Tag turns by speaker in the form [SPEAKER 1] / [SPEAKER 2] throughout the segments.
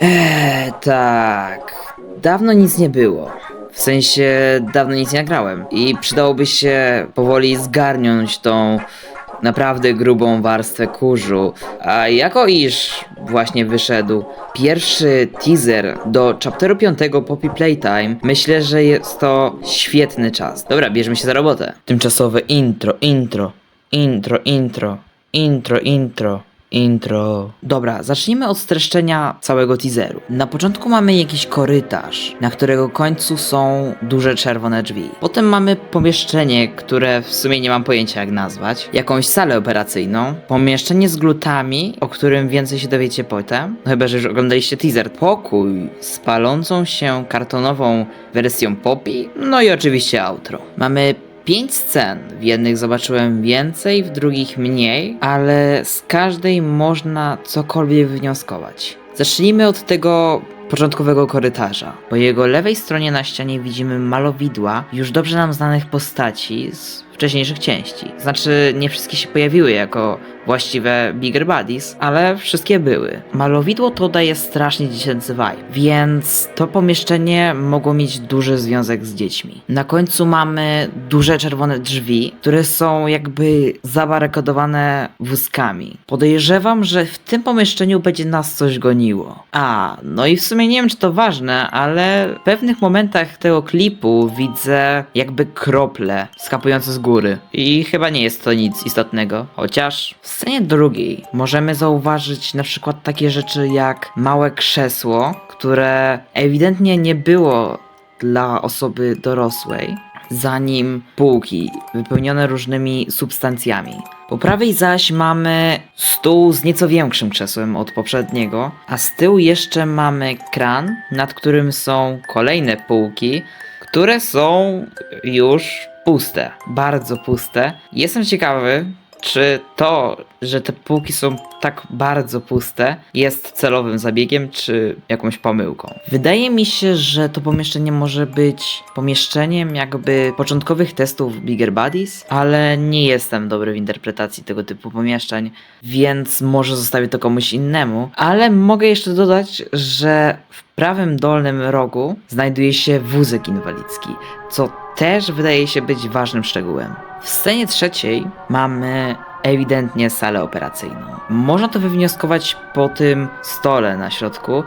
[SPEAKER 1] Eee, tak. Dawno nic nie było. W sensie, dawno nic nie nagrałem. I przydałoby się powoli zgarnąć tą naprawdę grubą warstwę kurzu. A jako iż właśnie wyszedł pierwszy teaser do chapteru 5 Poppy Playtime, myślę, że jest to świetny czas. Dobra, bierzmy się za robotę. Tymczasowe intro, intro, intro, intro, intro, intro. Intro. Dobra, zacznijmy od streszczenia całego teaseru. Na początku mamy jakiś korytarz, na którego końcu są duże czerwone drzwi. Potem mamy pomieszczenie, które w sumie nie mam pojęcia jak nazwać. Jakąś salę operacyjną. Pomieszczenie z glutami, o którym więcej się dowiecie potem. No chyba, że już oglądaliście teaser. Pokój z palącą się kartonową wersją Poppy. No i oczywiście outro. Mamy pięć scen. W jednych zobaczyłem więcej, w drugich mniej, ale z każdej można cokolwiek wnioskować. Zacznijmy od tego początkowego korytarza. Po jego lewej stronie na ścianie widzimy malowidła już dobrze nam znanych postaci z wcześniejszych części. Znaczy, nie wszystkie się pojawiły jako właściwe Bigger Buddies, ale wszystkie były. Malowidło to daje strasznie dziecięcy vibe, więc to pomieszczenie mogło mieć duży związek z dziećmi. Na końcu mamy duże czerwone drzwi, które są jakby zabarykadowane wózkami. Podejrzewam, że w tym pomieszczeniu będzie nas coś goniło. A, no i w sumie nie wiem, czy to ważne, ale w pewnych momentach tego klipu widzę jakby krople skapujące z góry. I chyba nie jest to nic istotnego. Chociaż w scenie drugiej możemy zauważyć na przykład takie rzeczy jak małe krzesło, które ewidentnie nie było dla osoby dorosłej, zanim półki wypełnione różnymi substancjami. Po prawej zaś mamy stół z nieco większym krzesłem od poprzedniego, a z tyłu jeszcze mamy kran, nad którym są kolejne półki, które są już puste, bardzo puste. Jestem ciekawy, czy to, że te półki są tak bardzo puste, jest celowym zabiegiem, czy jakąś pomyłką. Wydaje mi się, że to pomieszczenie może być pomieszczeniem jakby początkowych testów Bigger Buddies, ale nie jestem dobry w interpretacji tego typu pomieszczeń, więc może zostawię to komuś innemu. Ale mogę jeszcze dodać, że w prawym dolnym rogu znajduje się wózek inwalidzki, co też wydaje się być ważnym szczegółem. W scenie trzeciej mamy ewidentnie salę operacyjną. Można to wywnioskować po tym stole na środku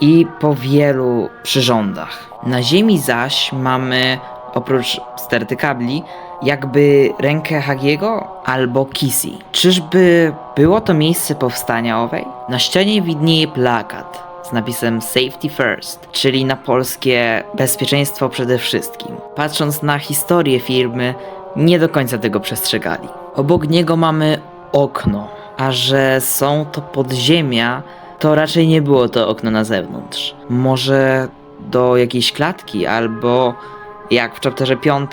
[SPEAKER 1] i po wielu przyrządach. Na ziemi zaś mamy oprócz sterty kabli jakby rękę Hagiego albo Kissy. Czyżby było to miejsce powstania owej? Na ścianie widnieje plakat z napisem Safety First, czyli na polskie bezpieczeństwo przede wszystkim. Patrząc na historię firmy, nie do końca tego przestrzegali. Obok niego mamy okno, a że są to podziemia, to raczej nie było to okno na zewnątrz. Może do jakiejś klatki albo jak w chapterze 5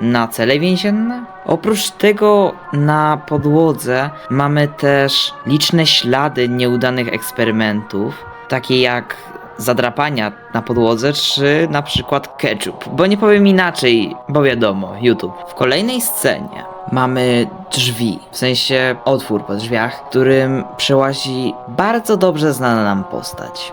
[SPEAKER 1] na cele więzienne? Oprócz tego na podłodze mamy też liczne ślady nieudanych eksperymentów, takie jak zadrapania na podłodze, czy na przykład ketchup. Bo nie powiem inaczej, bo wiadomo, YouTube. W kolejnej scenie mamy drzwi, w sensie otwór po drzwiach, którym przełazi bardzo dobrze znana nam postać.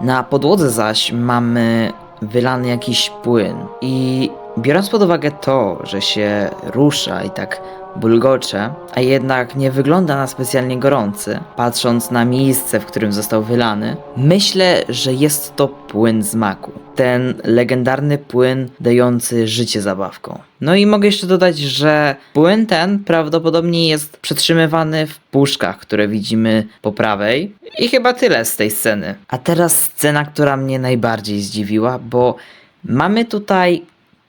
[SPEAKER 1] Na podłodze zaś mamy wylany jakiś płyn i biorąc pod uwagę to, że się rusza i tak bulgocze, a jednak nie wygląda na specjalnie gorący, patrząc na miejsce, w którym został wylany, myślę, że jest to płyn z maku. Ten legendarny płyn dający życie zabawkom. No i mogę jeszcze dodać, że płyn ten prawdopodobnie jest przetrzymywany w puszkach, które widzimy po prawej. I chyba tyle z tej sceny. A teraz scena, która mnie najbardziej zdziwiła, bo mamy tutaj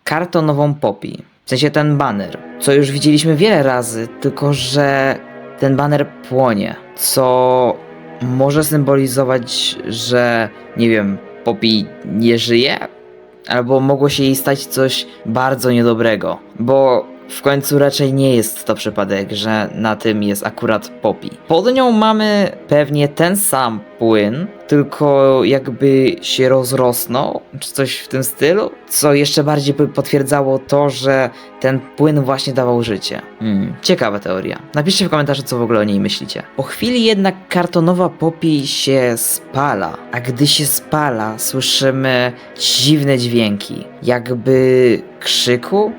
[SPEAKER 1] kartonową Poppy. W sensie ten banner, co już widzieliśmy wiele razy, tylko że ten banner płonie, co może symbolizować, że nie wiem, Poppy nie żyje, albo mogło się jej stać coś bardzo niedobrego, bo w końcu raczej nie jest to przypadek, że na tym jest akurat Poppy. Pod nią mamy pewnie ten sam płyn, tylko jakby się rozrosnął, czy coś w tym stylu, co jeszcze bardziej by potwierdzało to, że ten płyn właśnie dawał życie. Hmm, ciekawa teoria. Napiszcie w komentarzu, co w ogóle o niej myślicie. Po chwili jednak kartonowa Poppy się spala, a gdy się spala, słyszymy dziwne dźwięki, jakby krzyku,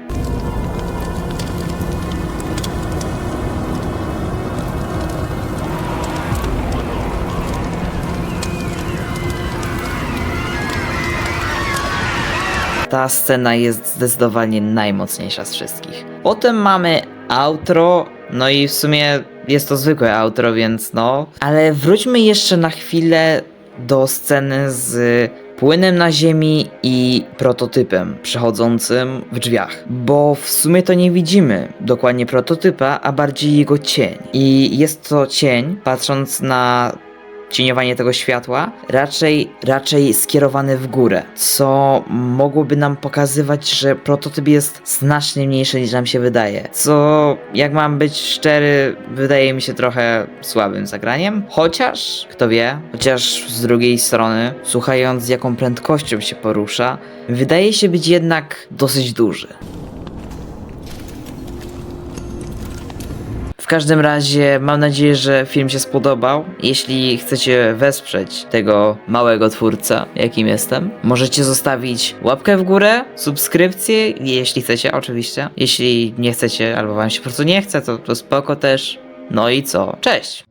[SPEAKER 1] Ta scena jest zdecydowanie najmocniejsza z wszystkich. Potem mamy outro, no i w sumie jest to zwykłe outro, więc no. Ale wróćmy jeszcze na chwilę do sceny z płynem na ziemi i prototypem przechodzącym w drzwiach. Bo w sumie to nie widzimy dokładnie prototypa, a bardziej jego cień. I jest to cień, patrząc na cieniowanie tego światła raczej, raczej skierowane w górę, co mogłoby nam pokazywać, że prototyp jest znacznie mniejszy niż nam się wydaje. Co, jak mam być szczery, wydaje mi się trochę słabym zagraniem. Chociaż, kto wie, chociaż z drugiej strony, słuchając jaką prędkością się porusza, wydaje się być jednak dosyć duży. W każdym razie mam nadzieję, że film się spodobał. Jeśli chcecie wesprzeć tego małego twórcę, jakim jestem, możecie zostawić łapkę w górę, subskrypcję, jeśli chcecie, oczywiście. Jeśli nie chcecie, albo wam się po prostu nie chce, to, to spoko też. No i co? Cześć!